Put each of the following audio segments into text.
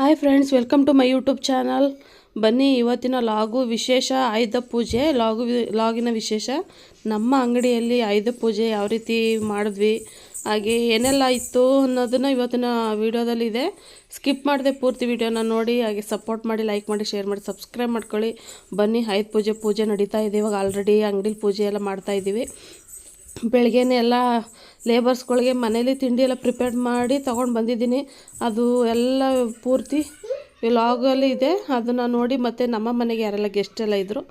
Hi friends welcome to my YouTube channel ಬನ್ನಿ, ಇವತ್ತಿನ ಲಾಗು ವಿಶೇಷ ಆಯುಧ ಪೂಜೆ. ಲಾಗು ಲಾಗಿನ ವಿಶೇಷ, ನಮ್ಮ ಅಂಗಡಿಯಲ್ಲಿ ಆಯುಧ ಪೂಜೆ ಯಾವ ರೀತಿ ಮಾಡಿದ್ವಿ, ಹಾಗೆ ಏನೆಲ್ಲ ಇತ್ತು ಅನ್ನೋದನ್ನು ಇವತ್ತಿನ ವಿಡಿಯೋದಲ್ಲಿ ಇದೆ. ಸ್ಕಿಪ್ ಮಾಡಿದೆ ಪೂರ್ತಿ ವೀಡಿಯೋನ ನೋಡಿ, ಹಾಗೆ ಸಪೋರ್ಟ್ ಮಾಡಿ ಲೈಕ್ ಮಾಡಿ ಶೇರ್ ಮಾಡಿ ಸಬ್ಸ್ಕ್ರೈಬ್ ಮಾಡ್ಕೊಳ್ಳಿ. ಬನ್ನಿ ಆಯುಧ ಪೂಜೆ ಪೂಜೆ ನಡೀತಾ ಇದೆ. ಇವಾಗ ಆಲ್ರೆಡಿ ಅಂಗಡಿಲಿ ಪೂಜೆ ಎಲ್ಲ ಮಾಡ್ತಾ ಇದ್ದೀವಿ. ಬೆಳಗ್ಗೆನೇ ಎಲ್ಲ ಲೇಬರ್ಸ್ಗಳಿಗೆ ಮನೇಲಿ ತಿಂಡಿ ಎಲ್ಲ ಪ್ರಿಪೇರ್ ಮಾಡಿ ತೊಗೊಂಡು ಬಂದಿದ್ದೀನಿ. ಅದು ಎಲ್ಲ ಪೂರ್ತಿ ಲಾಗಲ್ಲಿ ಇದೆ. ಅದನ್ನು ನೋಡಿ ಮತ್ತು ನಮ್ಮ ಮನೆಗೆ ಯಾರೆಲ್ಲ ಗೆಸ್ಟ್ ಎಲ್ಲ ಇದ್ದರು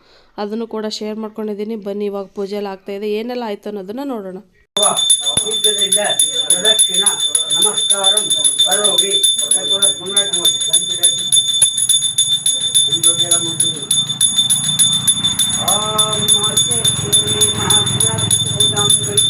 ಅದನ್ನು ಕೂಡ ಶೇರ್ ಮಾಡ್ಕೊಂಡಿದ್ದೀನಿ. ಬನ್ನಿ, ಇವಾಗ ಪೂಜೆ ಎಲ್ಲ ಆಗ್ತಾಯಿದೆ ಏನೆಲ್ಲ ಆಯಿತು ಅನ್ನೋದನ್ನು ನೋಡೋಣ. ನಮಸ್ಕಾರಂ.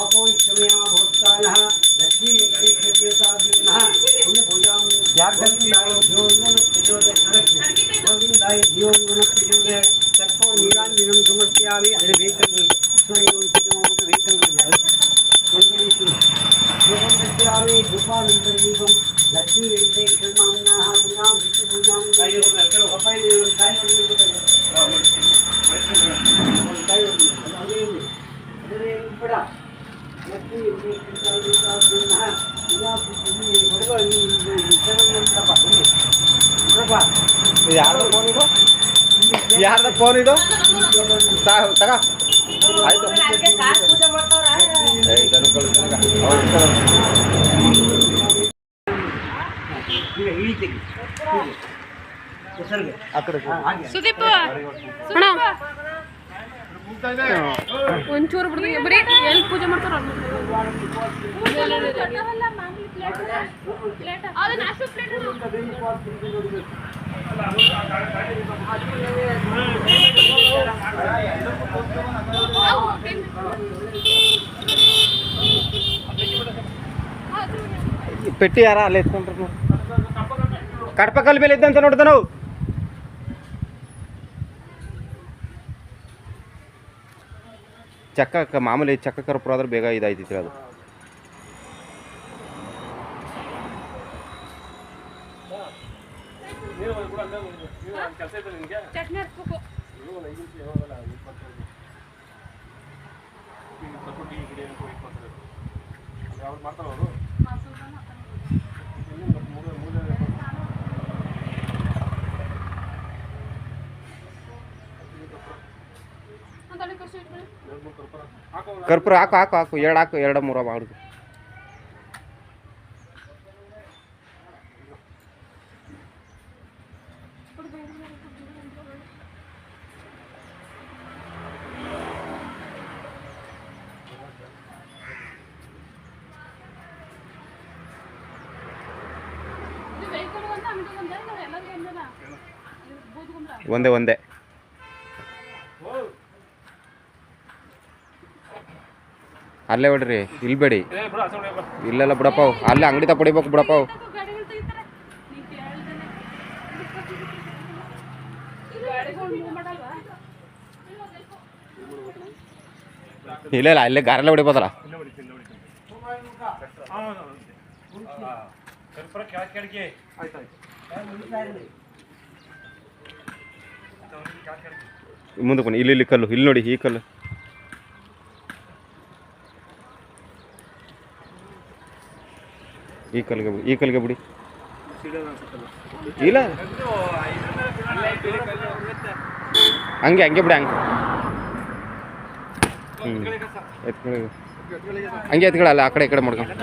आपो इष्टमया भोक्तानः लक्ष्मी वेदाभ्युनः पुण्यभोगां गोविन्दाय धियोन प्रचोदय गोविन्दाय धियोन प्रचोदय तत्पो ಯಾರ್ದ ಫೋನ್ ಇದು? ಯಾರ್ದ ಫೋನ್ ಇದು ತಗ ಆಯ್ತು. ಆ ಕಡೆ ಸುದೀಪ್ ಒಂಚೂರು ಬಿಡ್ದು ಬರೀ ಎಲ್ಲಿ ಪೂಜೆ ಮಾಡ್ತಾರ ಈ ಪೆಟ್ಟಿ ಯಾರ ಅಲ್ಲೇ ಎತ್ಕೊಂಡ್ರು ಕಡಪ ಕಲ್ ಮೇಲೆ ಚಕ್ಕ ಮಾಮೂಲಿ ಚಕ್ಕ ಕರ್ಪುರ ಆದ್ರೆ ಬೇಗ ಇದಾಯ್ತಿತ್ತು ಅದು. ಕರ್ಪೂರ ಹಾಕು ಹಾಕು ಹಾಕು. ಎರಡು ಹಾಕು ಎರಡು ಮೂರ ಮಾಡುದು ಒಂದೇ ಒಂದೇ. ಅಲ್ಲೇ ಹೊಡ್ರಿ ಇಲ್ಬೇಡಿ ಬೇಡಿ ಇಲ್ಲೆಲ್ಲ ಬಿಡಪ್ಪ ಅವು. ಅಲ್ಲೇ ಅಂಗಡಿ ತ ಪಡಿಬೇಕು ಬಿಡಪ್ಪ ಅವು. ಇಲ್ಲ ಇಲ್ಲ, ಅಲ್ಲೇ ಗಾರೆಲ್ಲ ಹೊಡಿಬೋದಲ್ಲ ಮುಂದಕ್ಕೆ ಇಲ್ಲಿ ಇಲ್ಲಿ ಕಲ್ಲು, ಇಲ್ಲಿ ನೋಡಿ, ಈ ಕಲ್ಲು ಈ ಕಲ್ಗೆ ಬಿಡಿ ಈ ಕಲ್ಗೆ ಬಿಡಿ. ಇಲ್ಲ. ಹಂಗೆ ಹಂಗೆ ಬಿಡಿ ಹಂಗೆ. ಹ್ಞೂ ಎತ್ಕೊಳ್ಳಿ ಹಂಗೆ ಎತ್ಕೊಳ್ಳಲ್ಲ ಆ ಕಡೆ ಈ ಕಡೆ ಮಾಡ್ಕೊಂಡು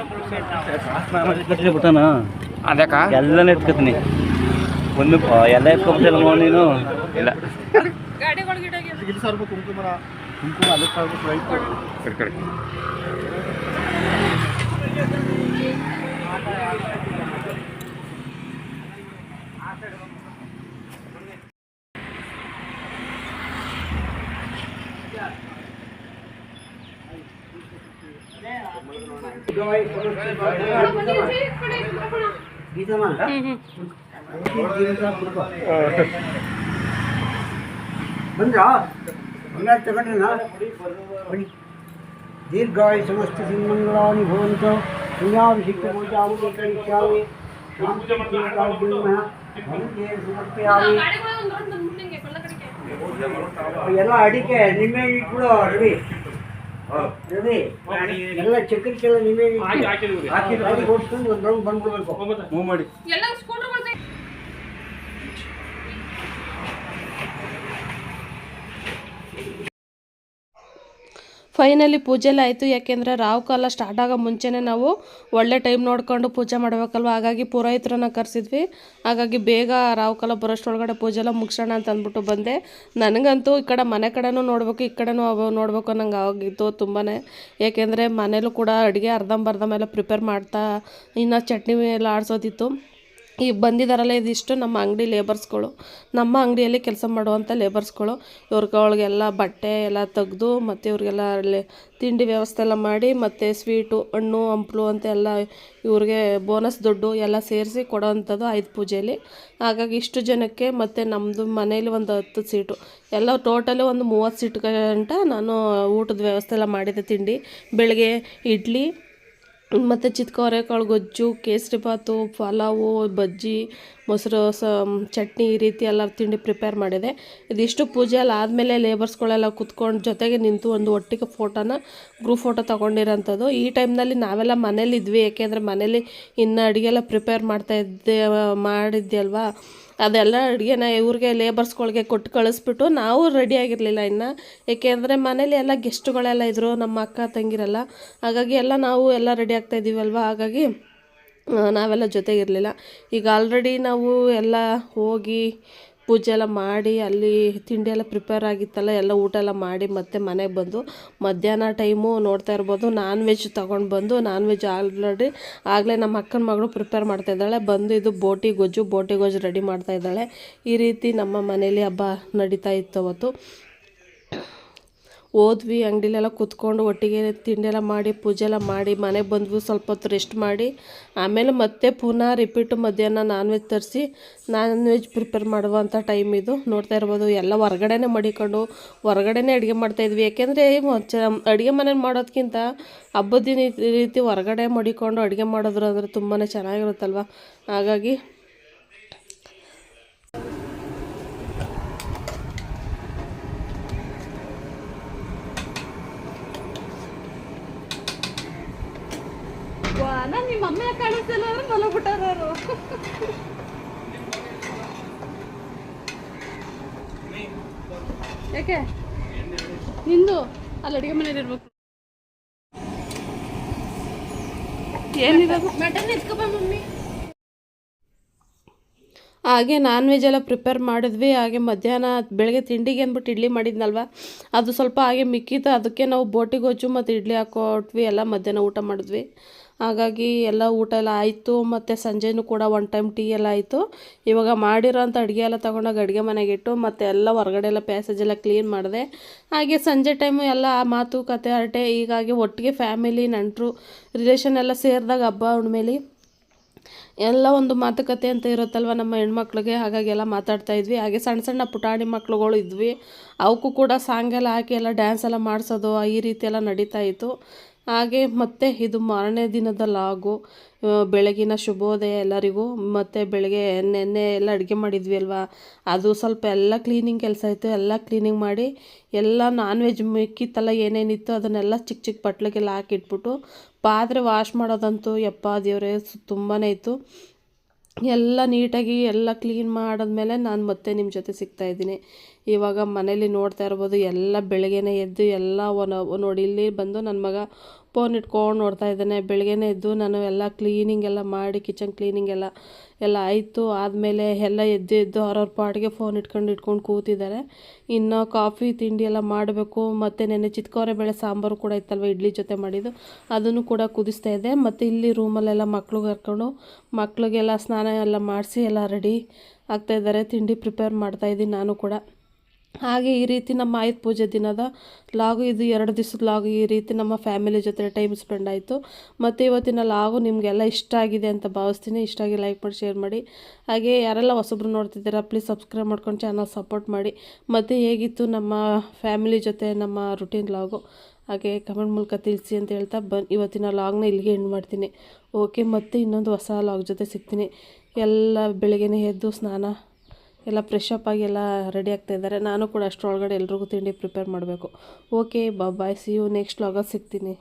ಅದಕ್ಕ? ಎಲ್ಲನೇ ಎತ್ಕೊತೀನಿ. ಒಂದು ಎಲ್ಲ ಎತ್ಕೊಬಿಟ್ಟಿಲ್ಲ ನೀನು? ಇಲ್ಲ. ಗಾಡಿಗಳಿಗೆ ಕಡೆ ಕಡೆ ಬಂದ್ರಾ ಹಂಗಾರೆ ತಗೊಂಡ್ರಣ ಬನ್ನಿ ದೀರ್ಘಾಯು ಸಮಸ್ತ ಸಿಂಹಂಗಳಾನಿ ಭವಂತು ಪೂಜಾಭಿಷಿಕ್ತ ಪೂಜಾಮಿ ಕರಿಷ್ಯಾಮಿ ಸಮರ್ಪಯಾಮಿ ಎಲ್ಲ ಅಡಿಕೆ ನಿಮ್ಮೆ ಇಟ್ಬಿಡು ರವಿ ರವಿ ಎಲ್ಲ ಚಕ್ರಿಕೆಲ್ಲ ನಿಮ್ಮೆ ಹಾಕಿ ಹಾಕಿ. ಒಂದು ರೌಂಡ್ ಬಂದ್ಬಿಡ್ಬೇಕು ಮೂವ್ ಮಾಡಿ. ಫೈನಲಿ ಪೂಜೆಲ್ಲ ಆಯಿತು. ಯಾಕೆಂದರೆ ರಾವು ಕಾಲ ಸ್ಟಾರ್ಟ್ ಆಗೋ ಮುಂಚೆನೇ ನಾವು ಒಳ್ಳೆ ಟೈಮ್ ನೋಡಿಕೊಂಡು ಪೂಜೆ ಮಾಡಬೇಕಲ್ವ? ಹಾಗಾಗಿ ಪುರೋಹಿತರನ್ನ ಕರೆಸಿದ್ವಿ. ಹಾಗಾಗಿ ಬೇಗ ರಾವು ಕಾಲ ಬರೋಷ್ಟರೊಳಗಡೆ ಪೂಜೆ ಎಲ್ಲ ಮುಗಿಸೋಣ ಅಂತ ಅಂದ್ಬಿಟ್ಟು ಬಂದೆ. ನನಗಂತೂ ಈ ಕಡೆ ಮನೆ ಕಡೆನೂ ನೋಡಬೇಕು, ಈ ಕಡೆನೂ ನೋಡಬೇಕು, ನಂಗೆ ಆಗಿತ್ತು ತುಂಬಾ ಯಾಕೆಂದರೆ ಮನೇಲೂ ಕೂಡ ಅಡುಗೆ ಅರ್ಧಂಬರ್ಧ ಮೇಲೆ ಪ್ರಿಪೇರ್ ಮಾಡ್ತಾ, ಇನ್ನು ಚಟ್ನಿ ಎಲ್ಲ ಆಡಿಸೋದಿತ್ತು. ಈಗ ಬಂದಿದ್ದಾರಲ್ಲ ಇದಿಷ್ಟು ನಮ್ಮ ಅಂಗಡಿ ಲೇಬರ್ಸ್ಗಳು ನಮ್ಮ ಅಂಗಡಿಯಲ್ಲಿ ಕೆಲಸ ಮಾಡುವಂಥ ಲೇಬರ್ಸ್ಗಳು ಇವ್ರುಗಳಿಗೆಲ್ಲ ಬಟ್ಟೆ ಎಲ್ಲ ತೆಗೆದು ಮತ್ತು ಇವ್ರಿಗೆಲ್ಲ ಅಲ್ಲಿ ತಿಂಡಿ ವ್ಯವಸ್ಥೆ ಎಲ್ಲ ಮಾಡಿ ಮತ್ತು ಸ್ವೀಟು, ಹಣ್ಣು, ಹಂಪಲು ಅಂತ ಎಲ್ಲ ಇವ್ರಿಗೆ ಬೋನಸ್ ದುಡ್ಡು ಎಲ್ಲ ಸೇರಿಸಿ ಕೊಡೋವಂಥದ್ದು ಐದು ಪೂಜೆಯಲ್ಲಿ ಹಾಗಾಗಿ ಇಷ್ಟು ಜನಕ್ಕೆ ಮತ್ತು ನಮ್ಮದು ಮನೇಲಿ ಒಂದು ಹತ್ತು ಸೀಟು. ಎಲ್ಲ ಟೋಟಲಿ ಒಂದು ಮೂವತ್ತು ಸೀಟ್ ಗಂಟ ನಾನು ಊಟದ ವ್ಯವಸ್ಥೆ ಎಲ್ಲ ಮಾಡಿದ್ದೆ ತಿಂಡಿ, ಬೆಳಗ್ಗೆ, ಇಡ್ಲಿ ಮತ್ತು ಚಿತ್ಕೋರೆಕಾಳು ಗೊಜ್ಜು ಕೇಸರಿ ಬಾತು ಪಲಾವು, ಬಜ್ಜಿ, ಮೊಸರು, ಸ, ಚಟ್ನಿ ಈ ರೀತಿ ಎಲ್ಲ ತಿಂಡಿ ಪ್ರಿಪೇರ್ ಮಾಡಿದೆ. ಇದಿಷ್ಟು ಪೂಜೆ ಎಲ್ಲ ಆದಮೇಲೆ ಲೇಬರ್ಸ್ಗಳೆಲ್ಲ ಕುತ್ಕೊಂಡು ಜೊತೆಗೆ ನಿಂತು ಒಂದು ಒಟ್ಟಿಗೆ ಫೋಟೋನ ಗ್ರೂಪ್ ಫೋಟೋ ತೊಗೊಂಡಿರೋಂಥದ್ದು. ಈ ಟೈಮ್ನಲ್ಲಿ ನಾವೆಲ್ಲ ಮನೇಲಿದ್ವಿ, ಯಾಕೆಂದರೆ ಮನೇಲಿ ಇನ್ನು ಅಡುಗೆ ಎಲ್ಲ ಪ್ರಿಪೇರ್ ಮಾಡ್ತಾ ಇದ್ದೆ, ಮಾಡಿದ್ದೆ ಅಲ್ವಾ? ಅದೆಲ್ಲ ಅಡುಗೆನ ಇವ್ರಿಗೆ ಲೇಬರ್ಸ್ಗಳಿಗೆ ಕೊಟ್ಟು ಕಳಿಸ್ಬಿಟ್ಟು ನಾವು ರೆಡಿ ಆಗಿರಲಿಲ್ಲ ಇನ್ನು. ಏಕೆಂದರೆ ಮನೇಲಿ ಎಲ್ಲ ಗೆಸ್ಟ್ಗಳೆಲ್ಲ ಇದ್ದರು ನಮ್ಮ ಅಕ್ಕ ತಂಗಿರೆಲ್ಲ. ಹಾಗಾಗಿ ಎಲ್ಲ ನಾವು ಎಲ್ಲ ರೆಡಿ ಆಗ್ತಾ ಇದ್ದೀವಲ್ವ ಹಾಗಾಗಿ ನಾವೆಲ್ಲ ಜೊತೆಗಿರಲಿಲ್ಲ. ಈಗ ಆಲ್ರೆಡಿ ನಾವು ಎಲ್ಲ ಹೋಗಿ ಪೂಜೆ ಎಲ್ಲ ಮಾಡಿ, ಅಲ್ಲಿ ತಿಂಡಿ ಎಲ್ಲ ಪ್ರಿಪೇರ್ ಆಗಿತ್ತಲ್ಲ, ಎಲ್ಲ ಊಟ ಎಲ್ಲ ಮಾಡಿ ಮತ್ತೆ ಮನೆಗೆ ಬಂದು, ಮಧ್ಯಾಹ್ನ ಟೈಮು ನೋಡ್ತಾ ಇರ್ಬೋದು ನಾನ್ ವೆಜ್ ತೊಗೊಂಡು ಬಂದು ನಾನ್ ವೆಜ್ ಆಲ್ರೆಡಿ ಆಗಲೇ ನಮ್ಮ ಅಕ್ಕನ ಮಗಳು ಪ್ರಿಪೇರ್ ಮಾಡ್ತಾ ಇದ್ದಾಳೆ, ಬಂದು ಇದು ಬೋಟಿ ಗೊಜ್ಜು ಬೋಟಿ ಗೊಜ್ಜು ರೆಡಿ ಮಾಡ್ತಾ ಇದ್ದಾಳೆ. ಈ ರೀತಿ ನಮ್ಮ ಮನೇಲಿ ಹಬ್ಬ ನಡೀತಾ ಇತ್ತು ಅವತ್ತು. ಹೋದ್ವಿ ಅಂಗಡಿಲೆಲ್ಲ ಕೂತ್ಕೊಂಡು ಒಟ್ಟಿಗೆ ತಿಂಡಿ ಮಾಡಿ ಪೂಜೆ ಎಲ್ಲ ಮಾಡಿ, ಮನೆಗೆ ಬಂದ್ವಿ, ಸ್ವಲ್ಪ ಹೊತ್ತು ರೆಸ್ಟ್ ಮಾಡಿ. ಆಮೇಲೆ ಮತ್ತೆ ಪುನಃ ರಿಪೀಟು ಮಧ್ಯಾಹ್ನ ನಾನ್ ವೆಜ್ ತರಿಸಿ ನಾನ್ ವೆಜ್ ಪ್ರಿಪೇರ್ ಮಾಡುವಂಥ ಟೈಮ್ ಇದು. ನೋಡ್ತಾ ಇರ್ಬೋದು, ಎಲ್ಲ ಹೊರಗಡೆನೇ ಮಡಿಕೊಂಡು, ಹೊರಗಡೆನೇ ಅಡುಗೆ ಮಾಡ್ತಾಯಿದ್ವಿ ಯಾಕೆಂದರೆ ಅಡುಗೆ ಮನೇಲಿ ಮಾಡೋದಕ್ಕಿಂತ ಹಬ್ಬದ ದಿನ ರೀತಿ ಹೊರಗಡೆ ಮಡಿಕೊಂಡು ಅಡುಗೆ ಮಾಡಿದ್ರು ಅಂದರೆ ತುಂಬಾ ಚೆನ್ನಾಗಿರುತ್ತಲ್ವ? ಹಾಗಾಗಿ ಕಾಣಿಸ್ತಿಲ್ಲ ಅಂದ್ರೆ ಮಲಗ್ಬಿಟ್ಟಾರ ಯಾಕೆ? ನಿಂದು? ಅಲ್ಲಿ ಅಡುಗೆ ಮನೇಲಿ ಇರ್ಬೇಕು. ಏನಿರೋದು? ಮಟನ್ ಎತ್ಕೊಬ ಮಮ್ಮಿ. ಹಾಗೆ ನಾನ್ ವೆಜ್ ಎಲ್ಲ ಪ್ರಿಪೇರ್ ಮಾಡಿದ್ವಿ. ಹಾಗೆ ಮಧ್ಯಾಹ್ನ ಬೆಳಗ್ಗೆ ತಿಂಡಿಗೆ ಅಂದ್ಬಿಟ್ಟು ಇಡ್ಲಿ ಮಾಡಿದ್ನಲ್ವ? ಅದು ಸ್ವಲ್ಪ ಹಾಗೆ ಮಿಕ್ಕಿತ್ತು. ಅದಕ್ಕೆ ನಾವು ಬೋಟಿ ಗೊಜ್ಜು ಮತ್ತು ಇಡ್ಲಿ ಹಾಕೊಟ್ವಿ ಎಲ್ಲ ಮಧ್ಯಾಹ್ನ ಊಟ ಮಾಡಿದ್ವಿ. ಹಾಗಾಗಿ ಎಲ್ಲ ಊಟ ಎಲ್ಲ ಆಯಿತು, ಮತ್ತು ಸಂಜೆನೂ ಕೂಡ ಒನ್ ಟೈಮ್ ಟೀ ಎಲ್ಲ ಆಯಿತು. ಇವಾಗ ಮಾಡಿರೋಂಥ ಅಡುಗೆ ಎಲ್ಲ ತೊಗೊಂಡೋಗಿ ಅಡುಗೆ ಮನೆಗೆ ಇಟ್ಟು, ಮತ್ತು ಎಲ್ಲ ಹೊರಗಡೆ ಎಲ್ಲ ಪ್ಯಾಸೇಜ್ ಎಲ್ಲ ಕ್ಲೀನ್ ಮಾಡಿದೆ. ಹಾಗೆ ಸಂಜೆ ಟೈಮು ಎಲ್ಲ ಮಾತುಕತೆ ಹರಟೆ, ಹೀಗಾಗಿ ಒಟ್ಟಿಗೆ ಫ್ಯಾಮಿಲಿ ನಂಟರು ರಿಲೇಷನ್ ಎಲ್ಲ ಸೇರಿದಾಗ ಹಬ್ಬ ಹುಣ್ಮೇಲಿ ಎಲ್ಲ ಒಂದು ಮಾತುಕತೆ ಅಂತ ಇರುತ್ತಲ್ವ ನಮ್ಮ ಹೆಣ್ಮಕ್ಳಿಗೆ? ಹಾಗಾಗಿ ಎಲ್ಲ ಮಾತಾಡ್ತಾ ಇದ್ವಿ. ಹಾಗೆ ಸಣ್ಣ ಸಣ್ಣ ಪುಟಾಣಿ ಮಕ್ಳುಗಳು ಇದ್ವಿ. ಅವಕ್ಕೂ ಕೂಡ ಸಾಂಗ್ ಎಲ್ಲ ಹಾಕಿ ಎಲ್ಲ ಡ್ಯಾನ್ಸ್ ಎಲ್ಲ ಮಾಡಿಸೋದು, ಈ ರೀತಿ ಎಲ್ಲ ನಡೀತಾ ಇತ್ತು. ಹಾಗೆ ಮತ್ತೆ ಇದು ಮಾರನೇ ದಿನದ ಲಾಗು ಬೆಳಗಿನ ಶುಭೋದಯ ಎಲ್ಲರಿಗೂ, ಮತ್ತು ಬೆಳಗ್ಗೆ ನೆನ್ನೆ ಎಲ್ಲ ಅಡುಗೆ ಮಾಡಿದ್ವಿ ಅಲ್ವಾ? ಅದು ಸ್ವಲ್ಪ ಎಲ್ಲ ಕ್ಲೀನಿಂಗ್ ಕೆಲಸ ಇತ್ತು, ಎಲ್ಲ ಕ್ಲೀನಿಂಗ್ ಮಾಡಿ ಎಲ್ಲ ನಾನ್ ವೆಜ್ ಮಿಕ್ಕಿತ್ತಲ್ಲ ಏನೇನಿತ್ತು ಅದನ್ನೆಲ್ಲ ಚಿಕ್ಕ ಚಿಕ್ಕ ಬಟ್ಲಿಗೆಲ್ಲ ಹಾಕಿಟ್ಬಿಟ್ಟು ಪಾತ್ರೆ ವಾಶ್ ಮಾಡೋದಂತೂ ಯಪ್ಪ ದೇವರೇ ತುಂಬಾ ಇತ್ತು. ಎಲ್ಲ ನೀಟಾಗಿ ಎಲ್ಲ ಕ್ಲೀನ್ ಮಾಡಿದ್ಮೇಲೆ ನಾನು ಮತ್ತೆ ನಿಮ್ಮ ಜೊತೆ ಸಿಗ್ತಾ ಇದ್ದೀನಿ. ಇವಾಗ ಮನೇಲಿ ನೋಡ್ತಾ ಇರ್ಬೋದು, ಎಲ್ಲ ಬೆಳಗ್ಗೆನೇ ಎದ್ದು ಎಲ್ಲ ಒನ್, ನೋಡಿ ಇಲ್ಲಿ ಬಂದು ನನ್ನ ಮಗ ಫೋನ್ ಇಟ್ಕೊಂಡು ನೋಡ್ತಾ ಇದ್ದೇನೆ. ಬೆಳಗ್ಗೆನೇ ಎದ್ದು ನಾನು ಎಲ್ಲ ಕ್ಲೀನಿಂಗ್ ಎಲ್ಲ ಮಾಡಿ ಕಿಚನ್ ಕ್ಲೀನಿಂಗ್ ಎಲ್ಲ ಎಲ್ಲ ಆಯಿತು. ಆದಮೇಲೆ ಎಲ್ಲ ಎದ್ದು ಎದ್ದು ಅವ್ರವ್ರ ಪಾಡಿಗೆ ಫೋನ್ ಇಟ್ಕೊಂಡು ಇಟ್ಕೊಂಡು ಕೂತಿದ್ದಾರೆ. ಇನ್ನು ಕಾಫಿ ತಿಂಡಿ ಎಲ್ಲ ಮಾಡಬೇಕು. ಮತ್ತು ನೆನೆ ಚಿತ್ಕೋರೆ ಬೇಳೆ ಸಾಂಬಾರು ಕೂಡ ಇತ್ತಲ್ವ ಇಡ್ಲಿ ಜೊತೆ ಮಾಡಿದ್ದು. ಅದನ್ನು ಕೂಡ ಕುದಿಸ್ತಾ ಇದೆ ಮತ್ತು ಇಲ್ಲಿ ರೂಮಲ್ಲೆಲ್ಲ ಮಕ್ಳಿಗೆ ಕರ್ಕೊಂಡು ಮಕ್ಳಿಗೆಲ್ಲ ಸ್ನಾನ ಎಲ್ಲ ಮಾಡಿಸಿ ಎಲ್ಲ ರೆಡಿ ಆಗ್ತಾಯಿದ್ದಾರೆ ತಿಂಡಿ ಪ್ರಿಪೇರ್ ಮಾಡ್ತಾಯಿದ್ದೀನಿ ನಾನು ಕೂಡ. ಹಾಗೆ ಈ ರೀತಿ ನಮ್ಮ ಆಯುಧ ಪೂಜೆ ದಿನದ ಲಾಗು, ಇದು ಎರಡು ದಿವಸದ ಲಾಗು ಈ ರೀತಿ ನಮ್ಮ ಫ್ಯಾಮಿಲಿ ಜೊತೆ ಟೈಮ್ ಸ್ಪೆಂಡ್ ಆಯಿತು. ಮತ್ತು ಇವತ್ತಿನ ಲಾಗು ನಿಮಗೆಲ್ಲ ಇಷ್ಟ ಆಗಿದೆ ಅಂತ ಭಾವಿಸ್ತೀನಿ. ಇಷ್ಟ ಆಗಿ ಲೈಕ್ ಮಾಡಿ ಶೇರ್ ಮಾಡಿ. ಹಾಗೆ ಯಾರೆಲ್ಲ ಹೊಸಬ್ರು ನೋಡ್ತಿದ್ದೀರಾ ಪ್ಲೀಸ್ ಸಬ್ಸ್ಕ್ರೈಬ್ ಮಾಡ್ಕೊಂಡು ಚಾನಲ್ ಸಪೋರ್ಟ್ ಮಾಡಿ. ಮತ್ತು ಹೇಗಿತ್ತು ನಮ್ಮ ಫ್ಯಾಮಿಲಿ ಜೊತೆ ನಮ್ಮ ರುಟೀನ್ ಲಾಗು? ಹಾಗೆ ಕಮೆಂಟ್ ಮೂಲಕ ತಿಳಿಸಿ ಅಂತ ಹೇಳ್ತಾ ಬನ್, ಇವತ್ತಿನ ಲಾಗ್ನ ಇಲ್ಲಿಗೆ ಎಂಡ್ ಮಾಡ್ತೀನಿ. ಓಕೆ ಮತ್ತೆ ಇನ್ನೊಂದು ಹೊಸ ಲಾಗ್ ಜೊತೆ ಸಿಗ್ತೀನಿ. ಎಲ್ಲ ಬೆಳಗ್ಗೆನೇ ಎದ್ದು ಸ್ನಾನ ಎಲ್ಲ ಫ್ರೆಶ್ ಅಪ್ ಆಗಿ ಎಲ್ಲ ರೆಡಿ ಆಗ್ತಾ ಇದ್ದಾರೆ. ನಾನು ಕೂಡ ಅಷ್ಟರೊಳಗಡೆ ಎಲ್ರಿಗೂ ತಿಂಡಿ ಪ್ರಿಪೇರ್ ಮಾಡಬೇಕು. Okay bye see you next ಲಾಗ ಸಿಗ್ತೀನಿ.